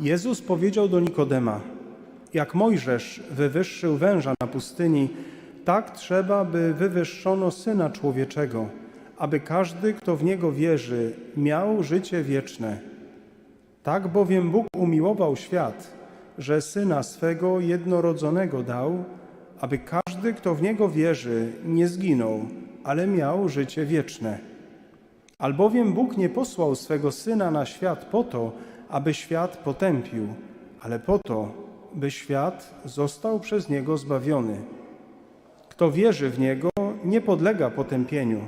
Jezus powiedział do Nikodema: Jak Mojżesz wywyższył węża na pustyni, tak trzeba, by wywyższono syna człowieczego, aby każdy, kto w niego wierzy, miał życie wieczne. Tak bowiem Bóg umiłował świat, że syna swego jednorodzonego dał, aby każdy, kto w niego wierzy, nie zginął, ale miał życie wieczne. Albowiem Bóg nie posłał swego syna na świat po to, aby świat potępił, ale po to, by świat został przez niego zbawiony. Kto wierzy w niego, nie podlega potępieniu,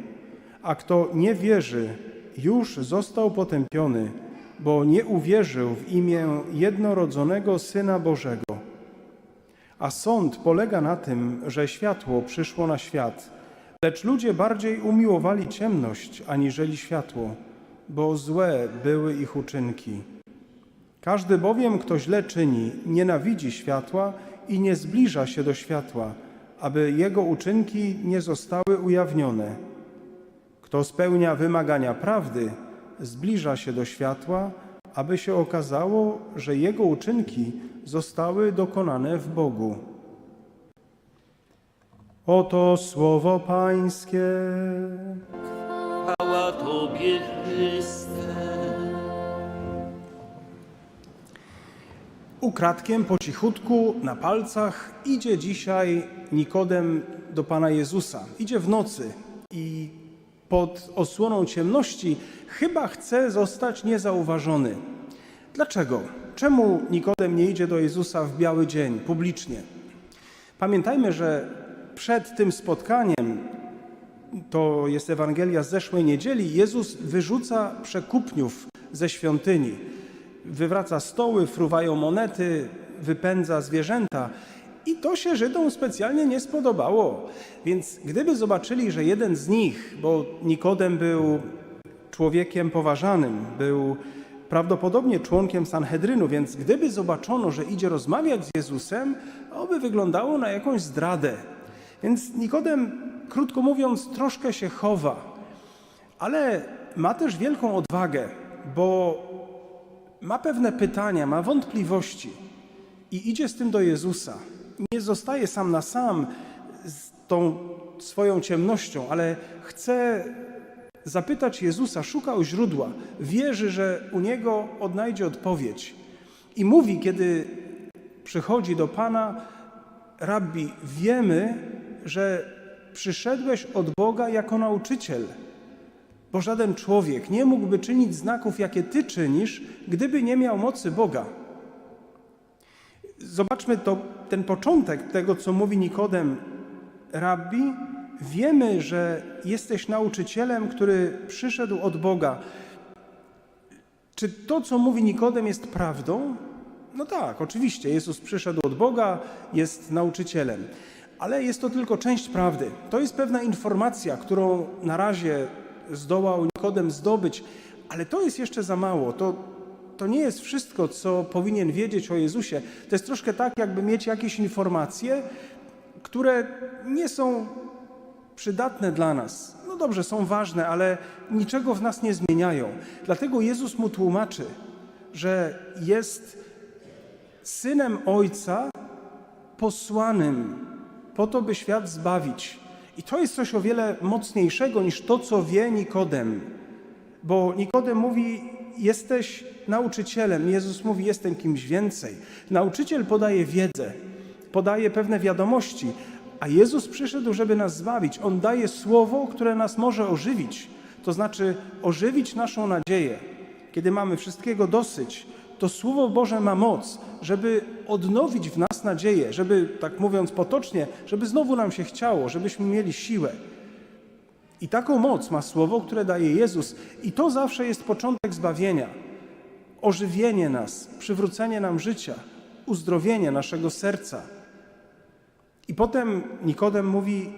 a kto nie wierzy, już został potępiony, bo nie uwierzył w imię jednorodzonego Syna Bożego. A sąd polega na tym, że światło przyszło na świat, lecz ludzie bardziej umiłowali ciemność aniżeli światło, bo złe były ich uczynki. Każdy bowiem, kto źle czyni, nienawidzi światła i nie zbliża się do światła, aby jego uczynki nie zostały ujawnione. Kto spełnia wymagania prawdy, zbliża się do światła, aby się okazało, że jego uczynki zostały dokonane w Bogu. Oto słowo Pańskie. Chwała Tobie, Chryste. Ukradkiem, po cichutku, na palcach idzie dzisiaj Nikodem do Pana Jezusa. Idzie w nocy i pod osłoną ciemności chyba chce zostać niezauważony. Dlaczego? Czemu Nikodem nie idzie do Jezusa w biały dzień, publicznie? Pamiętajmy, że przed tym spotkaniem, to jest Ewangelia z zeszłej niedzieli, Jezus wyrzuca przekupniów ze świątyni. Wywraca stoły, fruwają monety, wypędza zwierzęta. I to się Żydom specjalnie nie spodobało. Więc gdyby zobaczyli, że jeden z nich, bo Nikodem był człowiekiem poważanym, był prawdopodobnie członkiem Sanhedrynu, więc gdyby zobaczono, że idzie rozmawiać z Jezusem, to by wyglądało na jakąś zdradę. Więc Nikodem, krótko mówiąc, troszkę się chowa, ale ma też wielką odwagę, bo ma pewne pytania, ma wątpliwości i idzie z tym do Jezusa. Nie zostaje sam na sam z tą swoją ciemnością, ale chce zapytać Jezusa, szuka u źródła, wierzy, że u niego odnajdzie odpowiedź. I mówi, kiedy przychodzi do Pana, Rabbi, wiemy, że przyszedłeś od Boga jako nauczyciel, bo żaden człowiek nie mógłby czynić znaków, jakie Ty czynisz, gdyby nie miał mocy Boga. Zobaczmy to, ten początek tego, co mówi Nikodem, Rabbi, wiemy, że jesteś nauczycielem, który przyszedł od Boga. Czy to, co mówi Nikodem, jest prawdą? No tak, oczywiście. Jezus przyszedł od Boga, jest nauczycielem. Ale jest to tylko część prawdy. To jest pewna informacja, którą na razie zdołał Nikodem zdobyć, ale to jest jeszcze za mało. To, to nie jest wszystko, co powinien wiedzieć o Jezusie. To jest troszkę tak, jakby mieć jakieś informacje, które nie są przydatne dla nas. No dobrze, są ważne, ale niczego w nas nie zmieniają. Dlatego Jezus mu tłumaczy, że jest synem Ojca posłanym po to, by świat zbawić. I to jest coś o wiele mocniejszego niż to, co wie Nikodem. Bo Nikodem mówi, jesteś nauczycielem. Jezus mówi, jestem kimś więcej. Nauczyciel podaje wiedzę, podaje pewne wiadomości, a Jezus przyszedł, żeby nas zbawić. On daje słowo, które nas może ożywić. To znaczy ożywić naszą nadzieję. Kiedy mamy wszystkiego dosyć, to Słowo Boże ma moc, żeby odnowić w nas nadzieję, żeby, tak mówiąc potocznie, żeby znowu nam się chciało, żebyśmy mieli siłę. I taką moc ma Słowo, które daje Jezus, i to zawsze jest początek zbawienia. Ożywienie nas, przywrócenie nam życia, uzdrowienie naszego serca. I potem Nikodem mówi: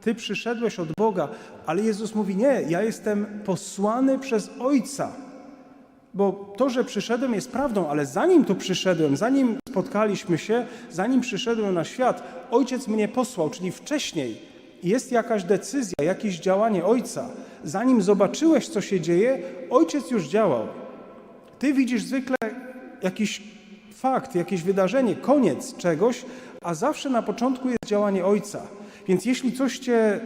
Ty przyszedłeś od Boga, ale Jezus mówi: Nie, ja jestem posłany przez Ojca. Bo to, że przyszedłem, jest prawdą, ale zanim tu przyszedłem, zanim spotkaliśmy się, zanim przyszedłem na świat, Ojciec mnie posłał, czyli wcześniej jest jakaś decyzja, jakieś działanie Ojca. Zanim zobaczyłeś, co się dzieje, Ojciec już działał. Ty widzisz zwykle jakiś fakt, jakieś wydarzenie, koniec czegoś, a zawsze na początku jest działanie Ojca. Więc jeśli coś Cię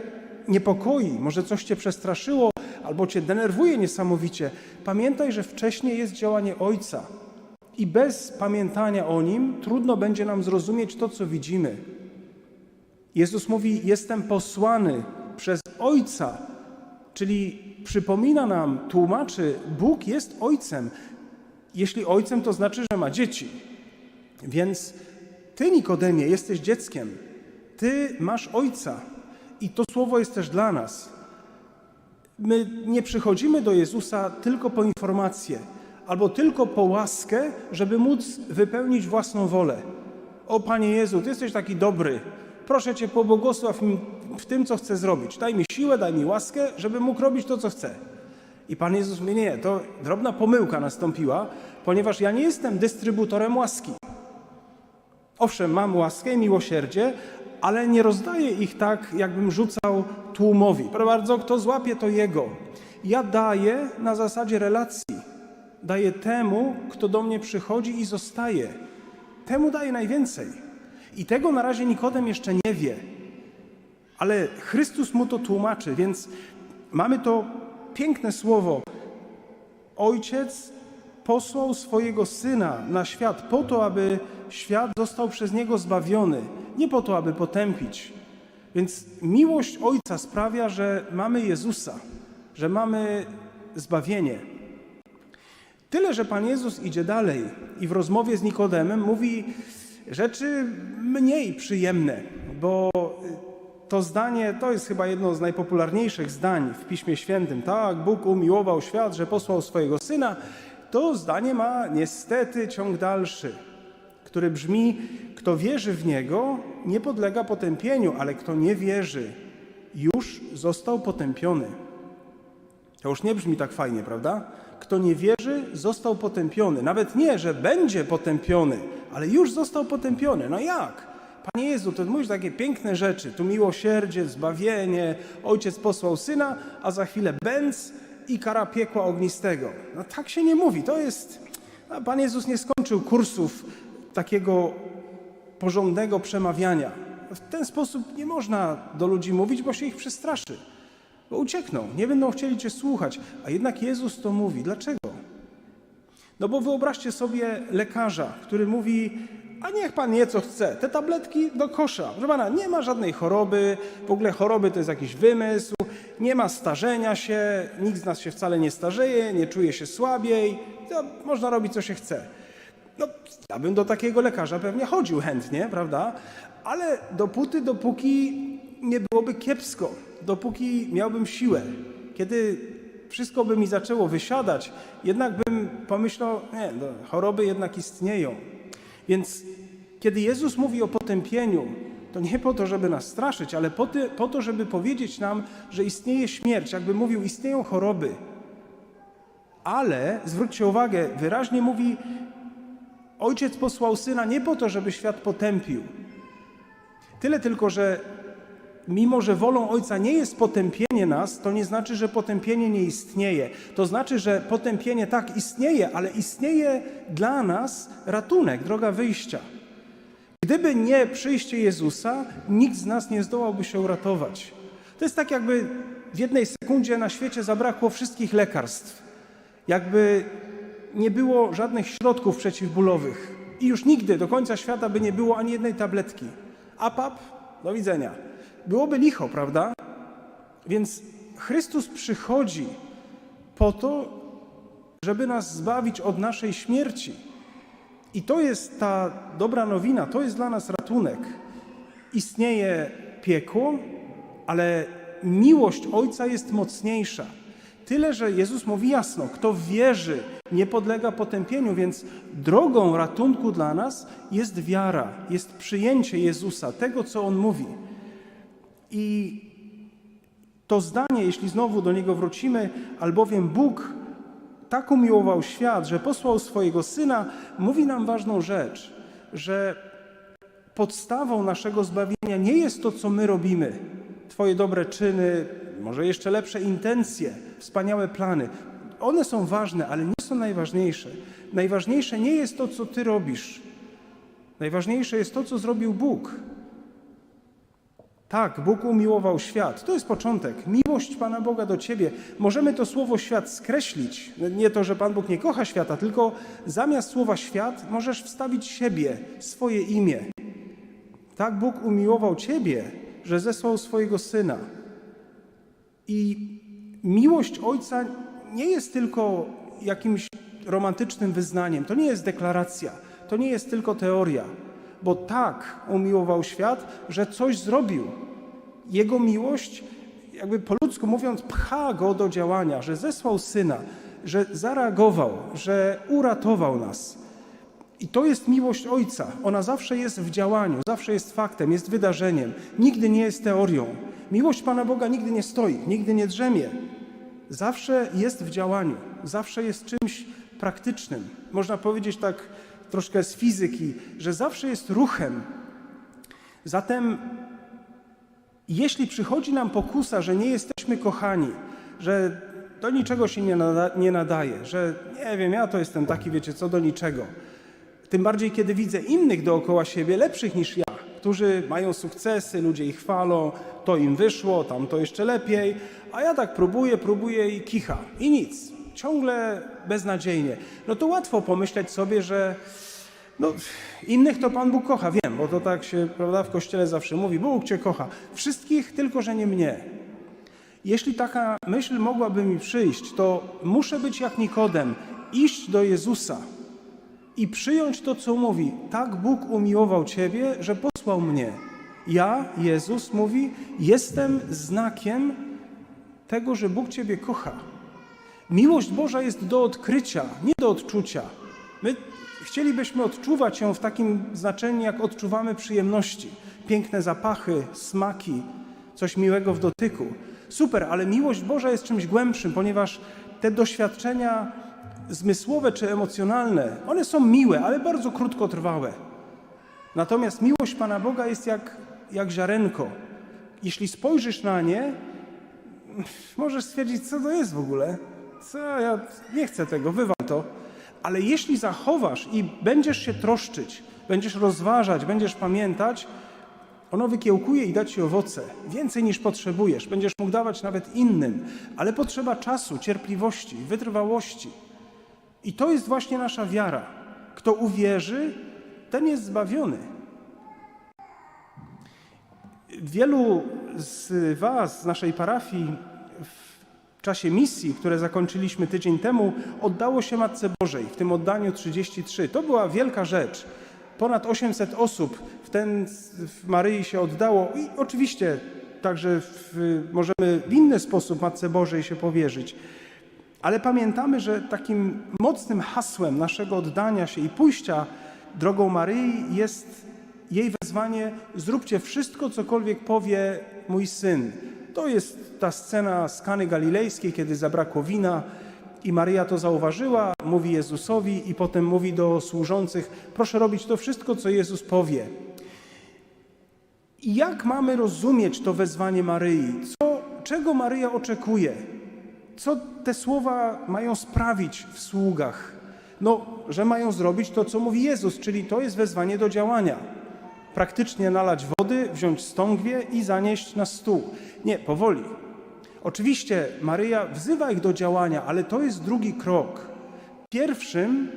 niepokoi, może coś Cię przestraszyło, albo Cię denerwuje niesamowicie, pamiętaj, że wcześniej jest działanie Ojca. I bez pamiętania o Nim trudno będzie nam zrozumieć to, co widzimy. Jezus mówi: Jestem posłany przez Ojca, czyli przypomina nam, tłumaczy, Bóg jest Ojcem. Jeśli Ojcem, to znaczy, że ma dzieci. Więc Ty, Nikodemie, jesteś dzieckiem. Ty masz Ojca. I to słowo jest też dla nas. My nie przychodzimy do Jezusa tylko po informację albo tylko po łaskę, żeby móc wypełnić własną wolę. O Panie Jezu, Ty jesteś taki dobry. Proszę Cię, pobłogosław mi w tym, co chcę zrobić. Daj mi siłę, daj mi łaskę, żeby mógł robić to, co chcę. I Pan Jezus mówi, nie, to drobna pomyłka nastąpiła, ponieważ ja nie jestem dystrybutorem łaski. Owszem, mam łaskę i miłosierdzie, ale nie rozdaję ich tak, jakbym rzucał tłumowi. Proszę bardzo, kto złapie, to jego. Ja daję na zasadzie relacji. Daję temu, kto do mnie przychodzi i zostaje. Temu daję najwięcej. I tego na razie Nikodem jeszcze nie wie. Ale Chrystus mu to tłumaczy, więc mamy to piękne słowo. Ojciec posłał swojego syna na świat po to, aby świat został przez niego zbawiony, nie po to, aby potępić. Więc miłość Ojca sprawia, że mamy Jezusa, że mamy zbawienie. Tyle, że Pan Jezus idzie dalej i w rozmowie z Nikodemem mówi rzeczy mniej przyjemne, bo to zdanie to jest chyba jedno z najpopularniejszych zdań w Piśmie Świętym. Tak, Bóg umiłował świat, że posłał swojego syna. To zdanie ma niestety ciąg dalszy, który brzmi: Kto wierzy w niego, nie podlega potępieniu, ale kto nie wierzy, już został potępiony. To już nie brzmi tak fajnie, prawda? Kto nie wierzy, został potępiony. Nawet nie, że będzie potępiony, ale już został potępiony. No jak? Panie Jezu, to mówisz takie piękne rzeczy. Tu miłosierdzie, zbawienie, ojciec posłał syna, a za chwilę bęc i kara piekła ognistego. No tak się nie mówi. To jest. A Pan Jezus nie skończył kursów takiego porządnego przemawiania. W ten sposób nie można do ludzi mówić, bo się ich przestraszy. Bo uciekną, nie będą chcieli Cię słuchać. A jednak Jezus to mówi. Dlaczego? No bo wyobraźcie sobie lekarza, który mówi, a niech Pan je co chce, te tabletki do kosza. Proszę Pana, nie ma żadnej choroby, w ogóle choroby to jest jakiś wymysł, nie ma starzenia się, nikt z nas się wcale nie starzeje, nie czuje się słabiej, to można robić co się chce. Ja bym do takiego lekarza pewnie chodził chętnie, prawda? Ale dopóty, dopóki nie byłoby kiepsko, dopóki miałbym siłę. Kiedy wszystko by mi zaczęło wysiadać, jednak bym pomyślał, nie, no, choroby jednak istnieją. Więc kiedy Jezus mówi o potępieniu, to nie po to, żeby nas straszyć, ale po, ty, po to, żeby powiedzieć nam, że istnieje śmierć. Jakby mówił, istnieją choroby. Ale zwróćcie uwagę, wyraźnie mówi, Ojciec posłał syna nie po to, żeby świat potępił. Tyle tylko, że mimo, że wolą Ojca nie jest potępienie nas, to nie znaczy, że potępienie nie istnieje. To znaczy, że potępienie tak istnieje, ale istnieje dla nas ratunek, droga wyjścia. Gdyby nie przyjście Jezusa, nikt z nas nie zdołałby się uratować. To jest tak, jakby w jednej sekundzie na świecie zabrakło wszystkich lekarstw. Jakby nie było żadnych środków przeciwbólowych i już nigdy do końca świata by nie było ani jednej tabletki. Apap, do widzenia. Byłoby licho, prawda? Więc Chrystus przychodzi po to, żeby nas zbawić od naszej śmierci. I to jest ta dobra nowina, to jest dla nas ratunek. Istnieje piekło, ale miłość Ojca jest mocniejsza. Tyle, że Jezus mówi jasno: kto wierzy, nie podlega potępieniu, więc drogą ratunku dla nas jest wiara, jest przyjęcie Jezusa, tego, co On mówi. I to zdanie, jeśli znowu do niego wrócimy, albowiem Bóg tak umiłował świat, że posłał swojego syna, mówi nam ważną rzecz, że podstawą naszego zbawienia nie jest to, co my robimy, Twoje dobre czyny, może jeszcze lepsze intencje, wspaniałe plany. One są ważne, ale nie są najważniejsze. najważniejsze nie jest to, co ty robisz. Najważniejsze jest to, co zrobił Bóg. Tak, Bóg umiłował świat. To jest początek. Miłość Pana Boga do ciebie. Możemy to słowo świat skreślić. Nie to, że Pan Bóg nie kocha świata, tylko zamiast słowa świat możesz wstawić siebie, swoje imię. Tak Bóg umiłował ciebie, że zesłał swojego syna. I miłość Ojca nie jest tylko jakimś romantycznym wyznaniem, to nie jest deklaracja, to nie jest tylko teoria, bo tak umiłował świat, że coś zrobił. Jego miłość, jakby po ludzku mówiąc, pcha go do działania, że zesłał syna, że zareagował, że uratował nas. I to jest miłość Ojca. Ona zawsze jest w działaniu, zawsze jest faktem, jest wydarzeniem, nigdy nie jest teorią. Miłość Pana Boga nigdy nie stoi, nigdy nie drzemie. Zawsze jest w działaniu, zawsze jest czymś praktycznym. Można powiedzieć tak troszkę z fizyki, że zawsze jest ruchem. Zatem, jeśli przychodzi nam pokusa, że nie jesteśmy kochani, że do niczego się nie, nada, nie nadaje, że nie wiem, ja to jestem taki, wiecie co, do niczego. Tym bardziej, kiedy widzę innych dookoła siebie, lepszych niż ja, którzy mają sukcesy, ludzie ich chwalą, to im wyszło, tam to jeszcze lepiej, a ja tak próbuję, próbuję i kicha. I nic. Ciągle beznadziejnie. No to łatwo pomyśleć sobie, że no, innych to Pan Bóg kocha, wiem, bo to tak się prawda, w kościele zawsze mówi, Bóg Cię kocha. Wszystkich, tylko że nie mnie. Jeśli taka myśl mogłaby mi przyjść, to muszę być jak Nikodem, iść do Jezusa i przyjąć to, co mówi. Tak Bóg umiłował Ciebie, że posłał mnie. Ja, Jezus, mówi, jestem znakiem tego, że Bóg Ciebie kocha. Miłość Boża jest do odkrycia, nie do odczucia. My chcielibyśmy odczuwać ją w takim znaczeniu, jak odczuwamy przyjemności. Piękne zapachy, smaki, coś miłego w dotyku. Super, ale miłość Boża jest czymś głębszym, ponieważ te doświadczenia zmysłowe czy emocjonalne, one są miłe, ale bardzo krótkotrwałe. Natomiast miłość Pana Boga jest jak, jak ziarenko. Jeśli spojrzysz na nie, możesz stwierdzić, co to jest w ogóle. Co, ja nie chcę tego, wywal to. Ale jeśli zachowasz i będziesz się troszczyć, będziesz rozważać, będziesz pamiętać, ono wykiełkuje i da ci owoce, więcej niż potrzebujesz. Będziesz mógł dawać nawet innym, ale potrzeba czasu, cierpliwości, wytrwałości. I to jest właśnie nasza wiara. Kto uwierzy, ten jest zbawiony. Wielu z Was, z naszej parafii, w czasie misji, które zakończyliśmy tydzień temu, oddało się Matce Bożej, w tym oddaniu 33. To była wielka rzecz. Ponad 800 osób w ten w Maryi się oddało i oczywiście także w, możemy w inny sposób Matce Bożej się powierzyć. Ale pamiętamy, że takim mocnym hasłem naszego oddania się i pójścia drogą Maryi jest jej wezwanie: zróbcie wszystko, cokolwiek powie mój syn. To jest ta scena z Kany Galilejskiej, kiedy zabrakło wina i Maryja to zauważyła, mówi Jezusowi i potem mówi do służących: proszę robić to wszystko, co Jezus powie. Jak mamy rozumieć to wezwanie Maryi? Co, czego Maryja oczekuje? Co te słowa mają sprawić w sługach? No, że mają zrobić to, co mówi Jezus, czyli to jest wezwanie do działania. Praktycznie nalać wody, wziąć stągwie i zanieść na stół. Nie, powoli. Oczywiście Maryja wzywa ich do działania, ale to jest drugi krok. Pierwszym,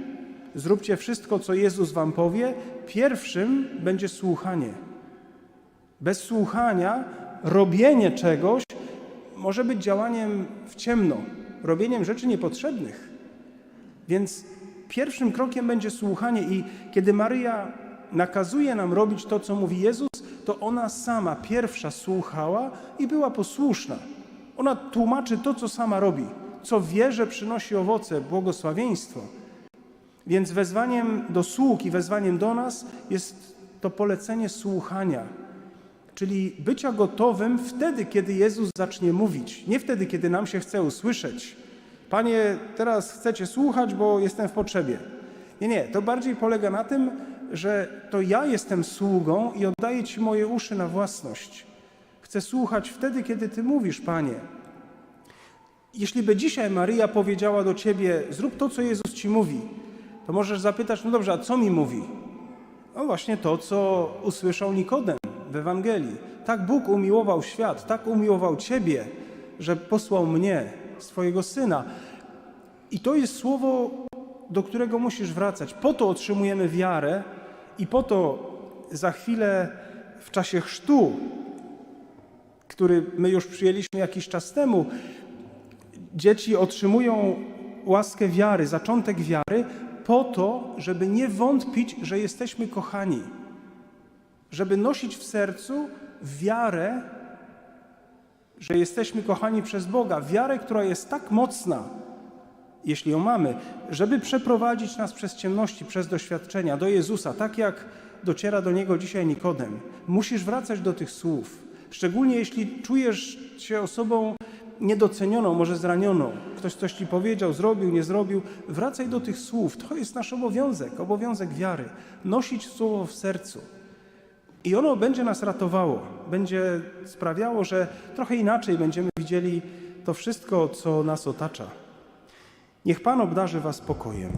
zróbcie wszystko, co Jezus wam powie, pierwszym będzie słuchanie. Bez słuchania robienie czegoś może być działaniem w ciemno, robieniem rzeczy niepotrzebnych. Więc pierwszym krokiem będzie słuchanie i kiedy Maryja nakazuje nam robić to, co mówi Jezus, to ona sama pierwsza słuchała i była posłuszna. Ona tłumaczy to, co sama robi, co wie, że przynosi owoce, błogosławieństwo. Więc wezwaniem do sług i wezwaniem do nas jest to polecenie słuchania, czyli bycia gotowym wtedy, kiedy Jezus zacznie mówić, nie wtedy, kiedy nam się chce usłyszeć. Panie, teraz chcecie słuchać, bo jestem w potrzebie. Nie, nie, to bardziej polega na tym, że to ja jestem sługą i oddaję Ci moje uszy na własność. Chcę słuchać wtedy, kiedy Ty mówisz, Panie. Jeśli by dzisiaj Maryja powiedziała do Ciebie, zrób to, co Jezus Ci mówi, to możesz zapytać, no dobrze, a co mi mówi? No właśnie to, co usłyszał Nikodem w Ewangelii. Tak Bóg umiłował świat, tak umiłował Ciebie, że posłał mnie, swojego Syna. I to jest słowo, do którego musisz wracać. Po to otrzymujemy wiarę i po to za chwilę w czasie chrztu, który my już przyjęliśmy jakiś czas temu, dzieci otrzymują łaskę wiary, zaczątek wiary, po to, żeby nie wątpić, że jesteśmy kochani, żeby nosić w sercu wiarę, że jesteśmy kochani przez Boga, wiarę, która jest tak mocna, jeśli ją mamy, żeby przeprowadzić nas przez ciemności, przez doświadczenia do Jezusa, tak jak dociera do Niego dzisiaj Nikodem. Musisz wracać do tych słów, szczególnie jeśli czujesz się osobą niedocenioną, może zranioną. Ktoś coś Ci powiedział, zrobił, nie zrobił. Wracaj do tych słów. To jest nasz obowiązek, obowiązek wiary. Nosić słowo w sercu. I ono będzie nas ratowało, będzie sprawiało, że trochę inaczej będziemy widzieli to wszystko, co nas otacza. Niech Pan obdarzy Was spokojem.